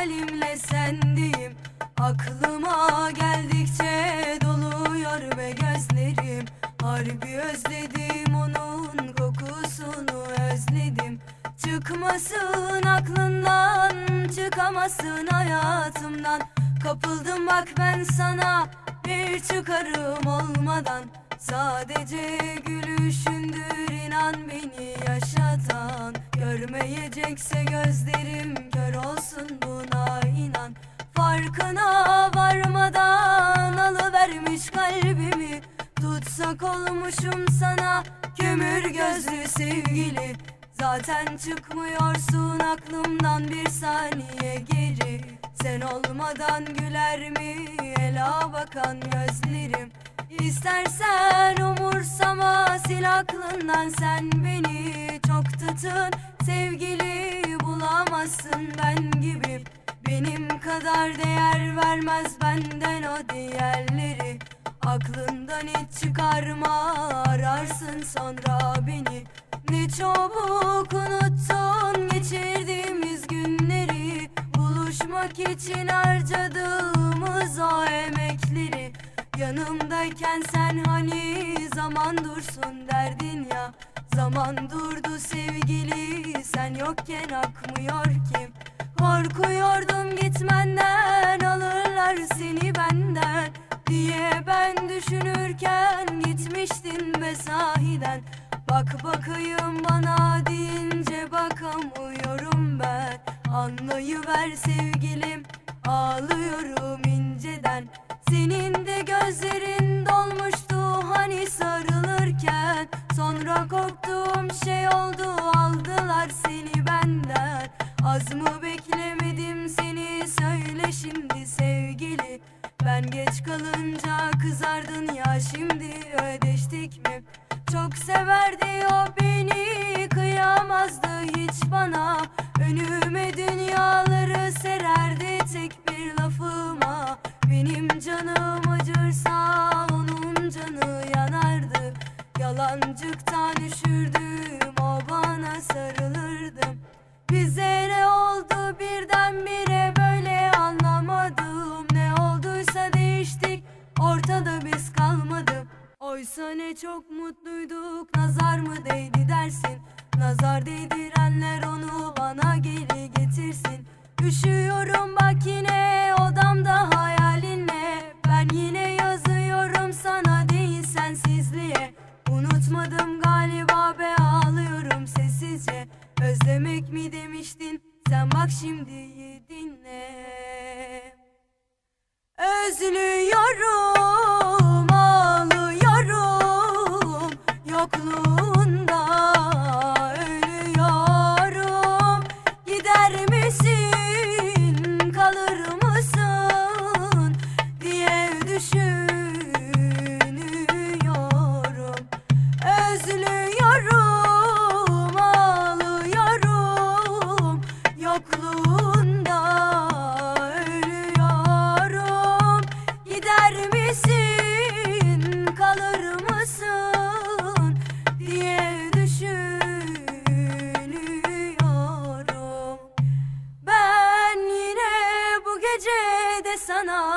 halimle sendeyim Aklıma geldikçe doluyor ve gözlerim. Harbi özledim onun kokusunu özledim. Çıkmasın aklından çıkamasın hayatımdan. Kapıldım bak ben sana bir çıkarım olmadan. Sadece gülüşündür inan beni yaşatan Görmeyecekse gözlerim kör olsun buna inan. Farkına varmadan alıvermiş kalbimi. Tutsak olmuşum sana kömür gözlü sevgili. Zaten çıkmıyorsun aklımdan bir saniye geri. Sen olmadan güler mi? Ela bakan gözlerim İstersen umursama sil aklından sen beni. Çok tutun sevgili bulamazsın ben gibi. Benim kadar değer vermez benden o diğerleri. Aklından hiç çıkarma ararsın sonra beni. Ne çabuk unuttun geçirdiğimiz günleri. Buluşmak için harcadığımız o emekleri Yanımdayken sen hani zaman dursun derdin ya. Zaman durdu sevgili sen yokken akmıyor ki. Korkuyordum gitmenden alırlar seni benden Diye ben düşünürken gitmiştin be sahiden Bak bakayım bana deyince bakamıyorum ben. Anlayıver sevgilim ağlıyorum inceden Senin de gözlerin dolmuştu hani sarılırken. Sonra korktuğum şey oldu aldılar seni benden. Az mı beklemedim seni söyle şimdi sevgili. Ben geç kalınca kızardın ya şimdi ödeştik mi? Çok severdi o beni kıyamazdı hiç bana. Önüme Yalancıktan üşürdüm o bana sarılırdım. Bize ne oldu birdenbire böyle anlamadım. Ne olduysa değiştik ortada biz kalmadık. Oysa ne çok mutluyduk nazar mı değdi dersin? Nazar değdirenler onu bana geri getirsin. Üşüyorum Unutmadım galiba be ağlıyorum sessizce. Özlemek mi demiştin? Sen bak şimdi dinle. Özlüyorum, sana